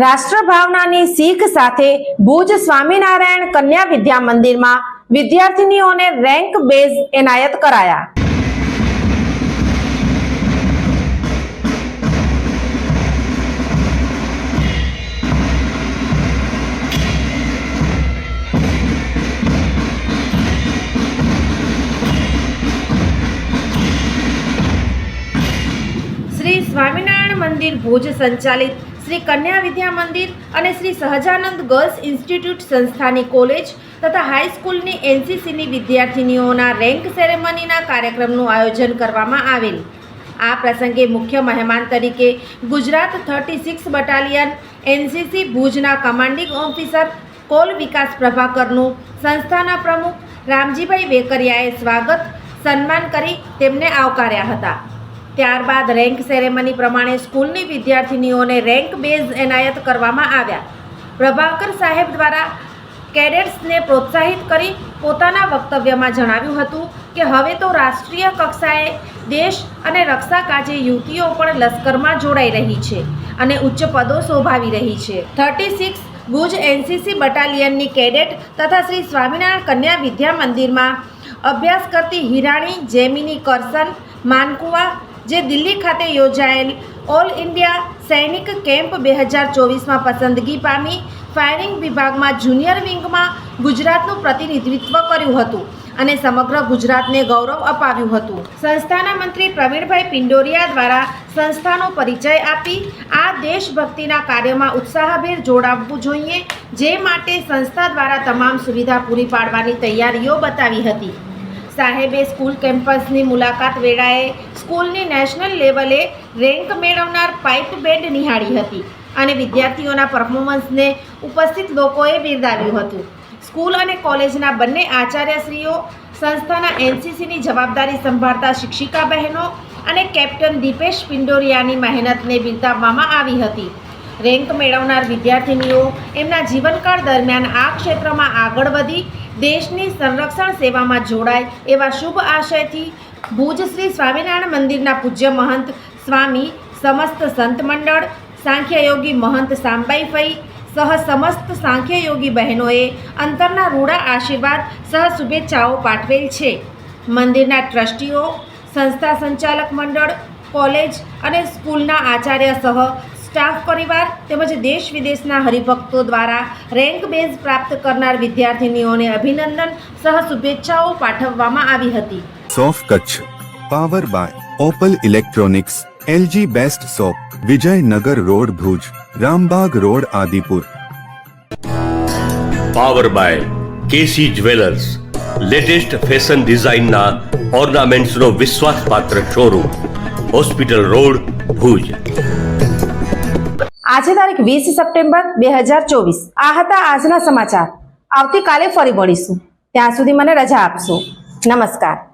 રાષ્ટ્રભાવનાની શીખ સાથે ભુજ સ્વામિનારાયણ કન્યા વિદ્યા મંદિરમાં વિદ્યાર્થીનીઓને રેન્ક બેઝ એનાયત કરાયા. શ્રી સ્વામિનારાયણ મંદિર ભુજ સંચાલિત શ્રી કન્યા વિદ્યા મંદિર અને શ્રી સહજાનંદ ગર્લ્સ ઇન્સ્ટિટ્યૂટ સંસ્થાની કોલેજ તથા હાઈસ્કૂલની એનસીસીની વિદ્યાર્થિનીઓના રેન્ક સેરેમનીના કાર્યક્રમનું આયોજન કરવામાં આવેલ. આ પ્રસંગે મુખ્ય મહેમાન તરીકે Gujarat thirty six battalion NCC ભુજના કમાન્ડિંગ ઓફિસર કોલ વિકાસ પ્રભાકરનું સંસ્થાના પ્રમુખ રામજીભાઈ વેકરિયાએ સ્વાગત, સન્માન કરી તેમને આવકાર્યા હતા. ત્યારબાદ રેન્ક સેરેમની પ્રમાણે સ્કૂલની વિદ્યાર્થિનીઓને રેન્ક બેઝ એનાયત કરવામાં આવ્યા. પ્રભાકર સાહેબ દ્વારા કેડેટ્સને પ્રોત્સાહિત કરી પોતાના વક્તવ્યમાં જણાવ્યું હતું કે હવે તો રાષ્ટ્રીય કક્ષાએ દેશ અને રક્ષા કાજે યુવતીઓ પણ લશ્કરમાં જોડાઈ રહી છે અને ઉચ્ચ પદો શોભાવી રહી છે. થર્ટી સિક્સ ભુજ એનસીસી બટાલિયનની કેડેટ તથા શ્રી સ્વામિનારાયણ કન્યા વિદ્યા મંદિરમાં અભ્યાસ કરતી હિરાણી જેમિની કરસન, માનકુવા જે દિલ્હી ખાતે યોજાયેલ ઓલ ઇન્ડિયા સૈનિક કેમ્પ બે હજાર ચોવીસમાં પસંદગી પામી ફાયરિંગ વિભાગમાં જુનિયર વિંગમાં ગુજરાતનું પ્રતિનિધિત્વ કર્યું હતું અને સમગ્ર ગુજરાતને ગૌરવ અપાવ્યું હતું. સંસ્થાના મંત્રી પ્રવીણભાઈ પિંડોરિયા દ્વારા સંસ્થાનો પરિચય આપી આ દેશભક્તિના કાર્યમાં ઉત્સાહભેર જોડાવવું જોઈએ, જે માટે સંસ્થા દ્વારા તમામ સુવિધા પૂરી પાડવાની તૈયારીઓ બતાવી હતી. સાહેબે સ્કૂલ કેમ્પસની મુલાકાત વેળાએ સ્કૂલની નેશનલ લેવલે રેન્ક મેળવનાર પાઇપ બેન્ડ નિહાળી હતી અને વિદ્યાર્થીઓના પરફોર્મન્સને ઉપસ્થિત લોકોએ બિરદાવ્યું હતું. સ્કૂલ અને કોલેજના બંને આચાર્યશ્રીઓ સંસ્થાના એનસીસીની જવાબદારી સંભાળતા શિક્ષિકા બહેનો અને કેપ્ટન દીપેશ પિંડોરિયાની મહેનતને બિરદાવવામાં આવી હતી. રેન્ક મેળવનાર વિદ્યાર્થિનીઓ એમના જીવનકાળ દરમિયાન આ ક્ષેત્રમાં આગળ વધી, દેશની સંરક્ષણ સેવામાં જોડાય એવા શુભ આશયથી ભુજ શ્રી સ્વામિનારાયણ મંદિરના પૂજ્ય મહંત સ્વામી, સમસ્ત સંત મંડળ, સાંખ્યયોગી મહંત સાંબાઈ ફઈ, સહ સમસ્ત સાંખ્યયોગી બહેનોએ અંતરના રૂડા આશીર્વાદ સહ શુભેચ્છાઓ પાઠવેલ છે. મંદિરના ટ્રસ્ટીઓ, સંસ્થા સંચાલક મંડળ, કોલેજ અને સ્કૂલના આચાર્ય સહ સ્ટાફ પરિવાર તેમજ દેશ વિદેશના હરિભક્તો દ્વારા રેન્ક બેઝ પ્રાપ્ત કરનાર વિદ્યાર્થિનીઓને અભિનંદન સહ શુભેચ્છાઓ પાઠવવામાં આવી હતી. સોફ Kutch power by Opal electronics LG best shop Vijaynagar road Bhuj Rambag road Adipur. Power by KC jewellers latest fashion ડિઝાઇનના ઓર્નામેન્ટ્સનો વિશ્વાસપાત્ર શોરૂમ હોસ્પિટલ રોડ ભુજ. આજે તારીખ વીસ સપ્ટેમ્બર બે હજાર ચોવીસ. આ હતા આજના સમાચાર. આવતીકાલે ફરી મળીશું. ત્યાં સુધી મને રજા આપશો. નમસ્કાર.